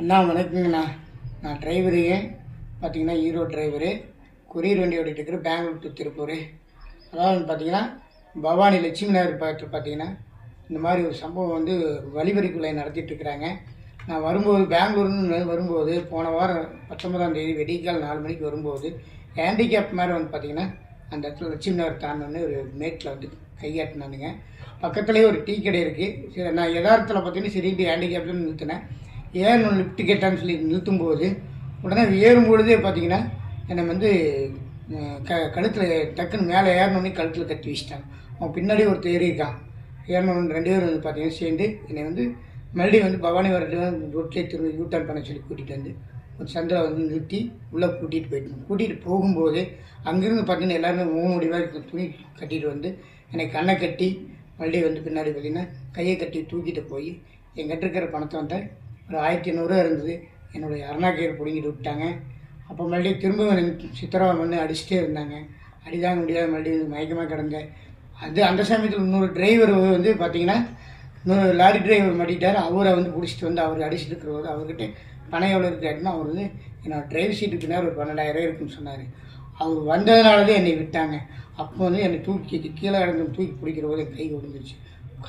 அண்ணா வணக்கங்கண்ணா. நான் டிரைவருங்க பார்த்தீங்கன்னா Erode driver courier வண்டி ஓடிட்டு இருக்கிற பெங்களூர் டு திருப்பூர். அதாவது பார்த்தீங்கன்னா பவானி லட்சுமி நகர் பார்த்து பார்த்தீங்கன்னா இந்த மாதிரி ஒரு சம்பவம் வந்து வழிவரிக்குள்ளே நடத்திட்டு இருக்கிறாங்க. நான் வரும்போது பெங்களூர்னு வரும்போது போன வாரம் பத்தொன்பதாம் தேதி வெடிக்கால் நாலு மணிக்கு வரும்போது ஹேண்டிகேப் மாதிரி வந்து பார்த்தீங்கன்னா அந்த இடத்துல லட்சுமி நகர் தாண்டோன்னு ஒரு மேட்டில் வந்து கையாட்டினானுங்க. பக்கத்துலேயே ஒரு டீ கடை இருக்குது சரி நான் யதார்த்தத்தில் பார்த்தீங்கன்னா சரி ஹேண்டிகேப்னு நிறுத்தினேன். ஏறணும் லிஃப்ட் கேட்டான்னு சொல்லி நிறுத்தும்போது உடனே ஏறும் பொழுதே பார்த்தீங்கன்னா என்னை வந்து க கழுத்தில் டக்குன்னு மேலே ஏறணுன்னே கழுத்தில் கட்டி வச்சிட்டாங்க அவன் பின்னாடி ஒருத்தர் ஏறியிருக்கான். ஏறணும் ரெண்டு பேரும் வந்து பார்த்தீங்கன்னா சேர்ந்து என்னை வந்து மறுபடியும் வந்து பவானி வரட்டு ரொட்டியை திரும்ப யூட்டர்ன் பண்ண சொல்லி கூட்டிகிட்டு வந்து ஒரு சந்தில் வந்து நிறுத்தி உள்ளே கூட்டிகிட்டு போயிட்டோம். கூட்டிகிட்டு போகும்போது அங்கேருந்து பார்த்தீங்கன்னா எல்லாருமே மூணு முடிவாக துணி கட்டிட்டு வந்து என்னை கண்ணை கட்டி மறுபடியும் வந்து பின்னாடி பார்த்தீங்கன்னா கையை கட்டி தூக்கிட்டு போய் எங்கிட்ட இருக்கிற பணத்தை வந்து ஒரு ஆயிரத்தி ஐநூறுரூவா இருந்தது. என்னுடைய அருணாக்கியர் பிடுங்கிட்டு விட்டாங்க. அப்போ மறுபடியும் திரும்ப எனக்கு சித்திரவதை பண்ணி அடிச்சுட்டே இருந்தாங்க. அடிதாங்க முடியாத மறுபடியும் மயக்கமாக கிடந்தேன். அது அந்த சமயத்தில் இன்னொரு டிரைவர் வந்து பார்த்தீங்கன்னா இன்னொரு லாரி டிரைவர் மாட்டிட்டார் அவரை வந்து பிடிச்சிட்டு வந்து அவர் அடிச்சுட்டு இருக்கிறவர் அவர்கிட்ட பணம் எவ்வளோ இருக்காருன்னா அவர் வந்து என்னோட டிரைவர் சீட்டுக்கு நேரம் ஒரு பன்னெண்டாயிரம் இருக்குன்னு சொன்னார். அவர் வந்ததுனால தான் என்னை விட்டாங்க. அப்போ வந்து என்னை தூக்கி கீழே இறந்து தூக்கி பிடிக்கிற போது கை ஒடிஞ்சிருச்சு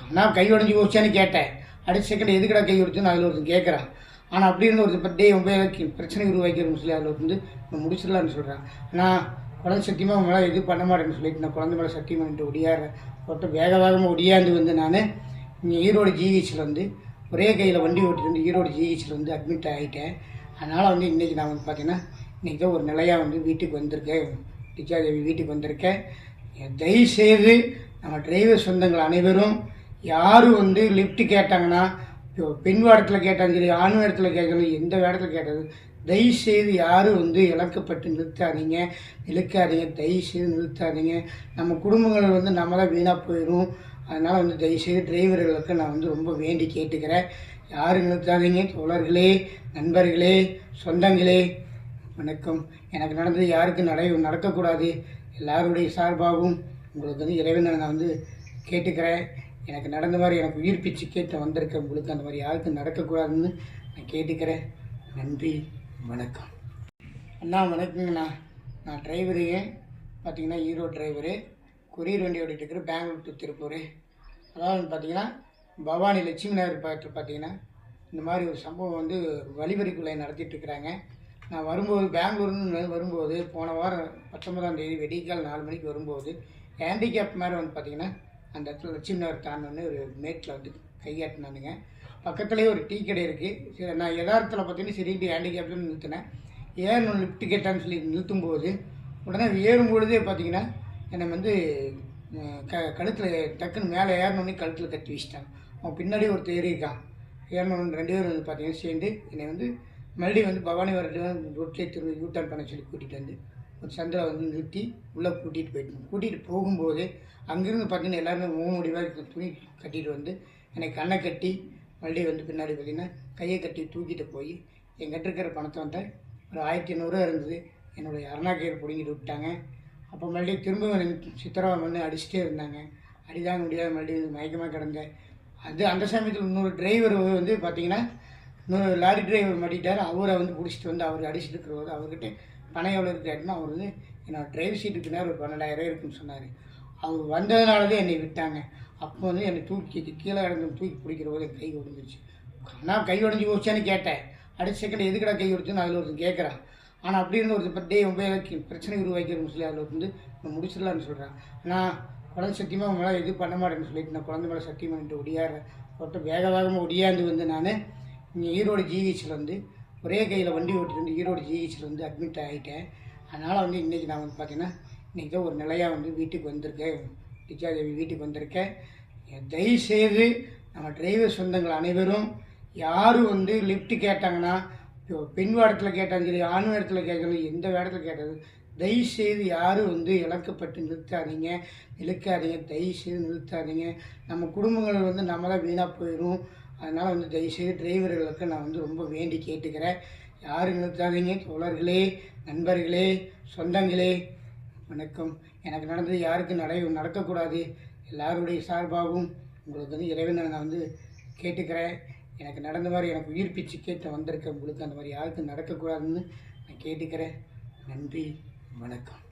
ஆனால் கை ஒடிஞ்சு யோசிச்சான்னு கேட்டேன். அடுத்த செகண்ட் எதுக்கடா கை ஒடிச்சுன்னு அதில் ஒருத்தன் கேட்குறான் ஆனால் அப்படி இருந்து ஒருத்தர் பட்டே உபயோகி பிரச்சனை உருவாக்கிறோம்னு சொல்லி அதில் வந்து நான் முடிச்சிடலான்னு சொல்கிறேன் நான் குழந்தை சத்தியமாக உங்களால் எது பண்ண மாட்டேன்னு சொல்லிட்டு நான் குழந்தை மேலே சத்தியம் பண்ணிட்டு ஒடியாடுறேன். ஒருத்தர் வேக வேகமாக ஒடியாந்து வந்து நான் இங்கே ஈரோடு ஜிஹெச்சில் வந்து ஒரே கையில் வண்டி ஓட்டிட்டு வந்து ஈரோடு ஜிஹெச்சில் வந்து அட்மிட் ஆகிட்டேன் அதனால் வந்து இன்றைக்கி நான் வந்து பார்த்தீங்கன்னா இன்றைக்கி தான் ஒரு நிலையாக வந்து வீட்டுக்கு வந்திருக்கேன். டிச்சாதேவி வீட்டுக்கு வந்திருக்கேன். தயவு செய்து நம்ம டிரைவர் சொந்தங்கள் அனைவரும் யாரும் வந்து லிஃப்ட் கேட்டாங்கன்னா பெண் வேடத்தில் கேட்டாலும் சரி ஆண் வேடத்தில் கேட்கணும் எந்த வேடத்தில் கேட்டாலும் தயவு செய்து யாரும் வந்து இழக்கப்பட்டு நிறுத்தாதீங்க இழுக்காதீங்க தயவுசெய்து நிறுத்தாதீங்க. நம்ம குடும்பங்கள் வந்து நம்ம தான் வீணாக போயிடும் அதனால் வந்து தயவுசெய்து டிரைவர்களுக்கு நான் வந்து ரொம்ப வேண்டி கேட்டுக்கிறேன். யாரும் நிறுத்தாதீங்க தோழர்களே நண்பர்களே சொந்தங்களே. வணக்கம். எனக்கு நடந்தது யாருக்கும் நடை நடக்கக்கூடாது. எல்லாருடைய சார்பாகவும் உங்களுக்கு வந்து இறைவனை நான் வந்து கேட்டுக்கிறேன். எனக்கு நடந்த மாதிரி எனக்கு உயிர் பிச்சு கேட்டு வந்திருக்கேன் உங்களுக்கு அந்த மாதிரி யாருக்கும் நடக்கக்கூடாதுன்னு நான் கேட்டுக்கிறேன். நன்றி வணக்கம். அண்ணா வணக்கங்கண்ணா. நான் டிரைவருங்க பார்த்தீங்கன்னா ஈரோடு டிரைவரு கொரியர் வண்டி ஓடிட்டு இருக்கிற பெங்களூர் டு திருப்பூர். அதாவது பார்த்தீங்கன்னா பவானி லட்சுமி நகர் பார்த்து பார்த்தீங்கன்னா இந்த மாதிரி ஒரு சம்பவம் வந்து வழிவரிக்குள்ளே நடத்திட்டுருக்குறாங்க நான் வரும்போது பெங்களூர்னு வரும்போது போன வாரம் பத்தொன்பதாம் தேதி வெடிக்கால் நாலு மணிக்கு வரும்போது ஹேண்டிகேப் மாதிரி வந்து பார்த்திங்கன்னா அந்த இடத்துல லட்சுமி நகர் தாண்டோன்னு ஒரு மேட்டில் வந்து கையாட்டினானுங்க. பக்கத்துலேயே ஒரு டீ கடை இருக்குது சரி நான் யதார்த்தத்தில் பார்த்தீங்கன்னா சரிட்டு ஹேண்டிகேப்னு நிறுத்தினேன். ஏறணும் லிஃப்ட் கேட்டான்னு சொல்லி நிறுத்தும்போது உடனே ஏறும் பொழுதே பார்த்தீங்கன்னா என்னை வந்து க கழுத்தில் டக்குன்னு மேலே ஏறணுன்னே கழுத்தில் கட்டி வச்சிட்டான் அவன் பின்னாடி ஒருத்தர் ஏறியிருக்கான் ஏறணும் ரெண்டு பேரும் வந்து பார்த்தீங்கன்னா சேர்ந்து என்னை வந்து மறுபடியும் வந்து பவானி வரட்டு ரோட்லேயே திரும்ப யூ டர்ன் பண்ண சொல்லி கூட்டிகிட்டு வந்து ஒரு சந்தில் வந்து நிறுத்தி உள்ளே கூட்டிகிட்டு போயிட்டு கூட்டிகிட்டு போகும்போது அங்கேருந்து பார்த்தீங்கன்னா எல்லாருமே மூணு முடிவாக துணி கட்டிட்டு வந்து என்னை கண்ணை கட்டி மறுபடியும் வந்து பின்னாடி பார்த்தீங்கன்னா கையை கட்டி தூக்கிட்டு போய் எங்கிட்ட இருக்கிற பணத்தை வந்து ஒரு ஆயிரத்தி ஐநூறுரூவா இருந்தது. என்னுடைய அருணாக்கையர் பிடிங்கிட்டு விட்டாங்க. அப்போ மறுபடியும் திரும்ப எனக்கு வந்து பண்ணி அடிச்சுட்டே இருந்தாங்க. அடிதாங்க முடியாத மறுபடியும் மயக்கமாக கிடந்தேன் அது அந்த சமயத்தில் இன்னொரு டிரைவர் வந்து பார்த்திங்கன்னா இன்னொரு லாரி டிரைவர் மாட்டிட்டார். அவரை வந்து பிடிச்சிட்டு வந்து அவர் அடிச்சுட்டு போது அவர்கிட்ட பணம் எவ்வளோ இருக்காருன்னா அவர் வந்து என்னோட டிரைவர் சீட்டுக்கு நேரம் ஒரு பன்னெண்டாயிரம் இருக்குன்னு சொன்னார். அவர் வந்ததுனால தான் என்னை விட்டாங்க. அப்போ வந்து என்னை தூக்கி கீழே இறந்து தூக்கி பிடிக்கிற போது என் கை ஒடிஞ்சிருச்சு நான் கை உடஞ்சி யோசிச்சான்னு கேட்டேன். அடுத்த செகண்ட் எதுக்கடா கை ஒடிச்சுன்னு அதில் ஒருத்தன் கேட்குறான் ஆனால் அப்படி இருந்து ஒருத்தர் பட்டே உபயோகிக்க பிரச்சனை உருவாக்கிறோம்னு சொல்லி அதில் வந்து நான் முடிச்சிடலான்னு சொல்கிறேன் நான் குழந்தை சத்தியமாக உங்களால் எது பண்ண மாட்டேன்னு சொல்லிட்டு நான் குழந்தை மேலே சத்தியமாக பண்ணிட்டு ஒடியாடுறேன் ஒருத்தர் வேக வேகமாக ஒடியாந்து வந்து நான் இங்கே ஈரோடு ஜிஹெச்சில் வந்து ஒரே கையில் வண்டி ஓட்டிட்டு வந்து ஈரோடு ஜிஹெச்சில் வந்து அட்மிட் ஆகிட்டேன் அதனால் வந்து இன்றைக்கி நான் வந்து பார்த்தீங்கன்னா இன்றைக்கி தான் ஒரு நிலையாக வந்து வீட்டுக்கு வந்திருக்கேன். வித்யாதேவி வீட்டுக்கு வந்திருக்கேன். தயவு செய்து நம்ம டிரைவர் சொந்தங்கள் அனைவரும் யாரும் வந்து லிஃப்ட் கேட்டாங்கன்னா பெண் வேடத்தில் கேட்டாலும் சரி ஆண் வேடத்தில் கேட்டாலும் எந்த வேடத்தில் கேட்டாலும் தயவு செய்து யாரும் வந்து இழக்கப்பட்டு நிறுத்தாதீங்க. இழுக்காதீங்க. தயவு செய்து நிறுத்தாதீங்க. நம்ம குடும்பங்கள் வந்து நம்ம தான் வீணாக போயிடும் அதனால் வந்து தயவுசெய்து டிரைவர்களுக்கு நான் வந்து ரொம்ப வேண்டி கேட்டுக்கிறேன். யாரும் நிறுத்தாதீங்க தோழர்களே நண்பர்களே சொந்தங்களே. வணக்கம். எனக்கு நடந்தது யாருக்கும் நட நடக்கக்கூடாது. எல்லாருடைய சார்பாகவும் உங்களுக்கு வந்து இறைவன் நான் வந்து கேட்டுக்கிறேன். எனக்கு நடந்த மாதிரி எனக்கு உயிர் பிச்சு கேட்டு வந்திருக்க உங்களுக்கு அந்த மாதிரி யாருக்கும் நடக்கக்கூடாதுன்னு நான் கேட்டுக்கிறேன். நன்றி வணக்கம்.